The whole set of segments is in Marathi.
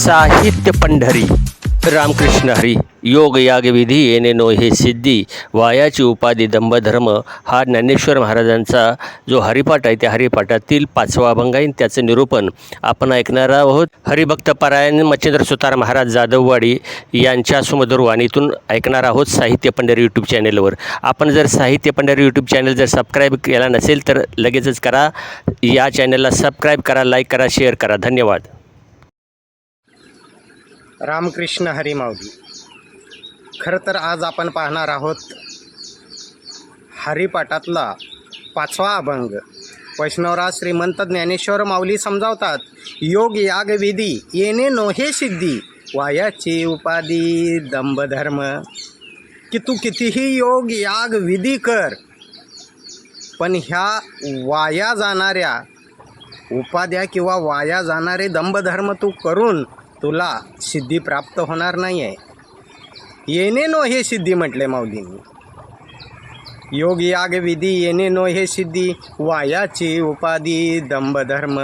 साहित्य पंढरी रामकृष्ण हरी योग याग विधी येणे नो हे सिद्धी वायाची उपाधी दंभधर्म हा ज्ञानेश्वर महाराजांचा जो हरिपाठ आहे त्या हरिपाठातील पाचवा अभंग आहे त्याचं निरूपण आपण ऐकणार आहोत हरिभक्त पारायण मच्छिंद्र सुतार महाराज जाधववाडी यांच्या सुमधुर वाणीतून ऐकणार आहोत साहित्य पंढरी यूट्यूब चॅनेलवर आपण जर साहित्य पंढरी यूट्यूब चॅनल जर सबस्क्राईब केला नसेल तर लगेचच करा या चॅनलला सबस्क्राईब करा लाईक करा शेअर करा धन्यवाद रामकृष्ण हरीमाऊली खरं तर आज आपण पाहणार आहोत हरिपाठातला पाचवा अभंग. वैष्णवराज श्रीमंत ज्ञानेश्वर माऊली समजावतात योग याग विधी येणे नोहे सिद्धी वायाची उपाधी दंभधर्म. की तू कितीही योग याग विधी कर पण ह्या वाया जाणाऱ्या उपाध्या किंवा वाया जाणारे दंभधर्म तू करून तुला सिद्धी प्राप्त होणार नाही आहे येणे नो हे सिद्धी म्हटले माऊलींनी. योग याग विधी येणे नो हे सिद्धी. वायाची उपाधी दंभधर्म.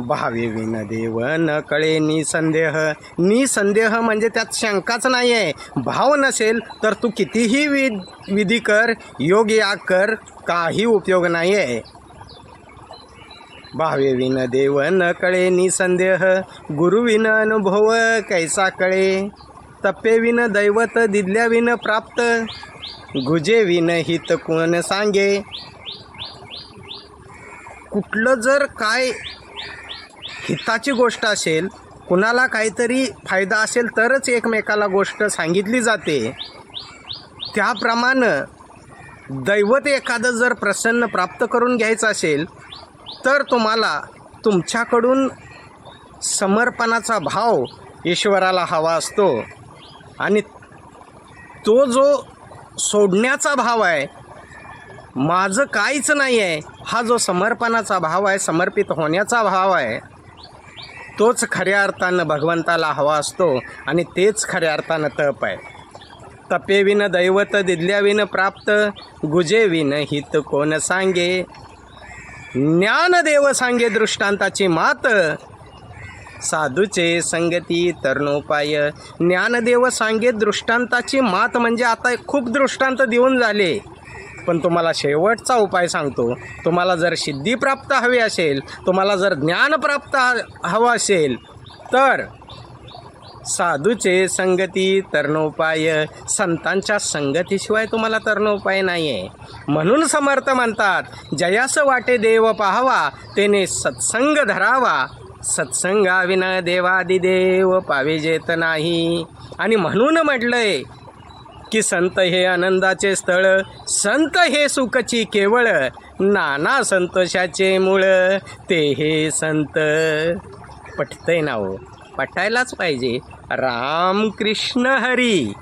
भावे विन देव न कळे निसंदेह निसंदेह म्हणजे त्यात शंकाच नाही आहे भाव नसेल तर तू कितीही वि विधी कर योग याग कर काही उपयोग नाही आहे भावे विन देव न कळे निसंदेह गुरुविन अनुभव कैसा कळे? तप्पेविन दैवत दिदल्या विन प्राप्त गुजे विन हित कोण सांगे? कुठलं जर काय हिताची गोष्ट असेल कुणाला काहीतरी फायदा असेल तरच एकमेकाला गोष्ट सांगितली जाते. त्याप्रमाणे दैवत एखादं जर प्रसन्न प्राप्त करून घ्यायचं असेल तर तुम्हाला तुमच्याकडून समर्पणाचा भाव ईश्वराला हवा असतो. आणि तो जो सोडण्याचा भाव आहे माझं काहीच नाही आहे हा जो समर्पणाचा भाव आहे समर्पित होण्याचा भाव आहे तोच खऱ्या अर्थानं भगवंताला हवा असतो आणि तेच खऱ्या अर्थानं तप आहे. तपेविन दैवत दिदल्याविन प्राप्त गुजेविन हित कोण सांगे? ज्ञानदेव सांगे दृष्टांताची मात. साधूचे संगती तरणोपाय. ज्ञानदेव सांगे दृष्टांताची मात म्हणजे आता खूप दृष्टांत देऊन झाले. पण तुम्हाला शेवटचा उपाय सांगतो. तुम्हाला जर सिद्धी प्राप्त हवी असेल तुम्हाला जर ज्ञान प्राप्त हवं असेल तर साधूचे संगती तरणोपाय संतांच्या संगतीशिवाय तुम्हाला तरणोपाय नाही आहे म्हणून समर्थ म्हणतात जयास वाटे देव पाहावा तेने सत्संग धरावा. सत्संगाविन देवादिदेव पाविजेत नाही. आणि म्हणून म्हटलंय की संत हे आनंदाचे स्थळ संत हे सुखची केवळ नाना संतोषाचे मूळ ते हे संत. पटतंय ना हो? पटायलाच पाहिजे. रामकृष्ण हरी।